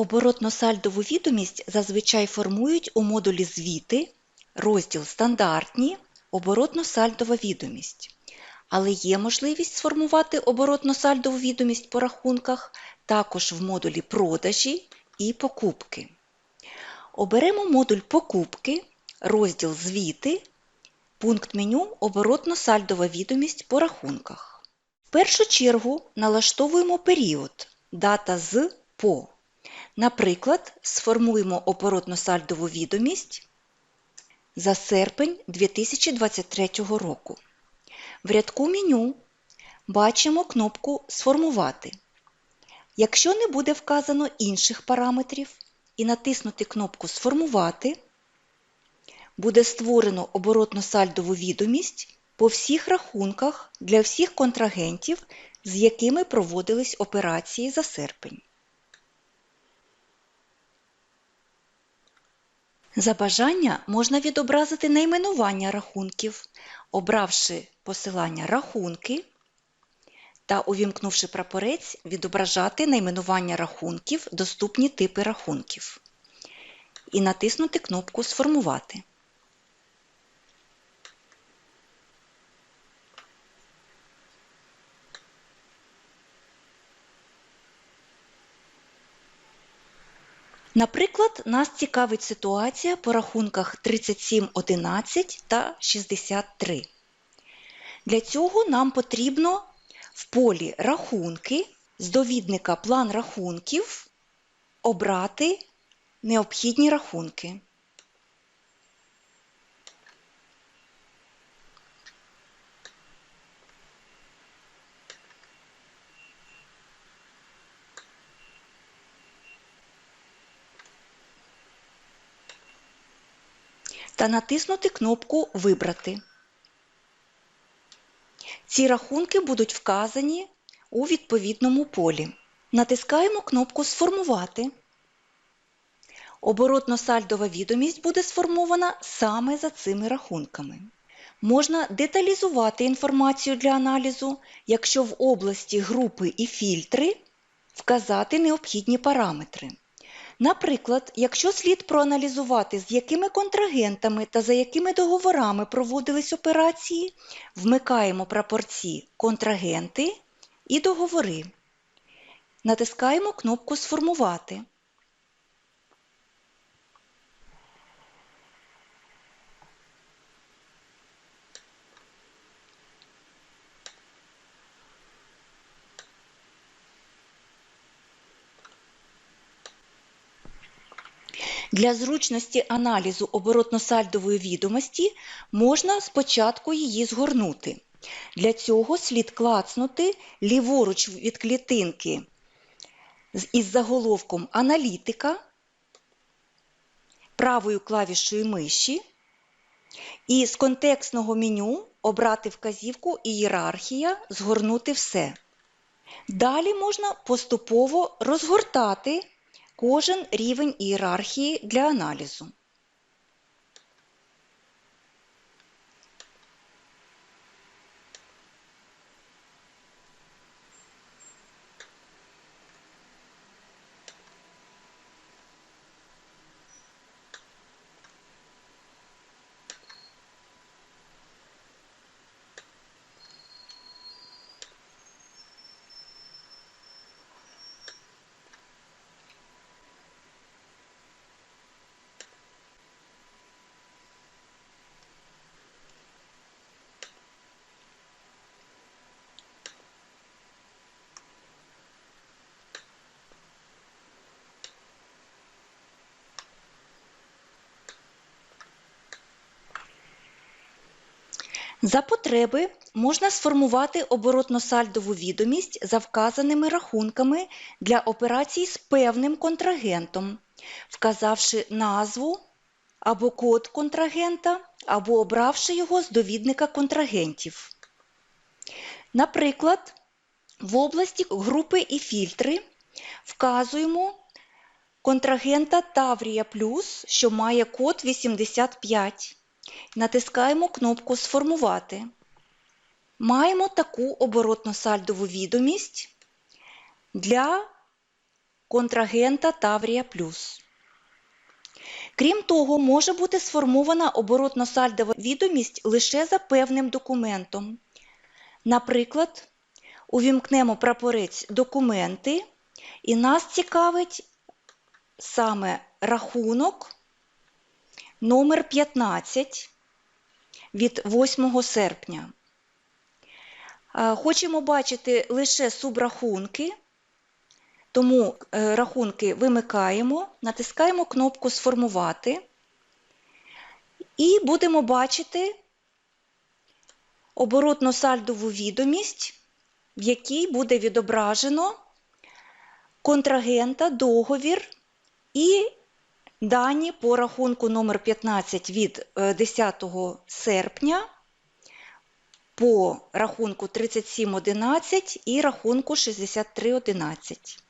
Оборотно-сальдову відомість зазвичай формують у модулі звіти, розділ стандартні, оборотно-сальдова відомість. Але є можливість сформувати оборотно-сальдову відомість по рахунках також в модулі продажі і покупки. Оберемо модуль покупки, розділ звіти, пункт меню оборотно-сальдова відомість по рахунках. В першу чергу налаштовуємо період дата з по. Наприклад, сформуємо оборотно-сальдову відомість за серпень 2023 року. В рядку меню бачимо кнопку Сформувати. Якщо не буде вказано інших параметрів і натиснути кнопку Сформувати, буде створено оборотно-сальдову відомість по всіх рахунках для всіх контрагентів, з якими проводились операції за серпень. За бажання можна відобразити найменування рахунків, обравши посилання Рахунки та, увімкнувши прапорець, відображати найменування рахунків Доступні типи рахунків і натиснути кнопку Сформувати. Наприклад, нас цікавить ситуація по рахунках 3711 та 63. Для цього нам потрібно в полі Рахунки з довідника План рахунків обрати необхідні рахунки. Та натиснути кнопку Вибрати. Ці рахунки будуть вказані у відповідному полі. Натискаємо кнопку Сформувати. Оборотно-сальдова відомість буде сформована саме за цими рахунками. Можна деталізувати інформацію для аналізу, якщо в області групи і фільтри вказати необхідні параметри. Наприклад, якщо слід проаналізувати, з якими контрагентами та за якими договорами проводились операції, вмикаємо прапорці Контрагенти і договори. Натискаємо кнопку Сформувати. Для зручності аналізу оборотно-сальдової відомості можна спочатку її згорнути. Для цього слід клацнути ліворуч від клітинки із заголовком Аналітика правою клавішою миші і з контекстного меню обрати вказівку Ієрархія, згорнути все. Далі можна поступово розгортати кожен рівень ієрархії для аналізу. За потреби можна сформувати оборотно-сальдову відомість за вказаними рахунками для операцій з певним контрагентом, вказавши назву або код контрагента, або обравши його з довідника контрагентів. Наприклад, в області групи і фільтри вказуємо контрагента Таврія Плюс, що має код 85. Натискаємо кнопку Сформувати. Маємо таку оборотно-сальдову відомість для контрагента Таврія Плюс. Крім того, може бути сформована оборотно-сальдова відомість лише за певним документом. Наприклад, увімкнемо прапорець Документи, і нас цікавить саме рахунок номер 15 від 8 серпня. Е, Хочемо бачити лише субрахунки, тому е, рахунки вимикаємо, натискаємо кнопку Сформувати і будемо бачити оборотно-сальдову відомість, в якій буде відображено контрагента, договір і дані по рахунку номер 15 від е, 10 серпня по рахунку 3711 і рахунку 6311.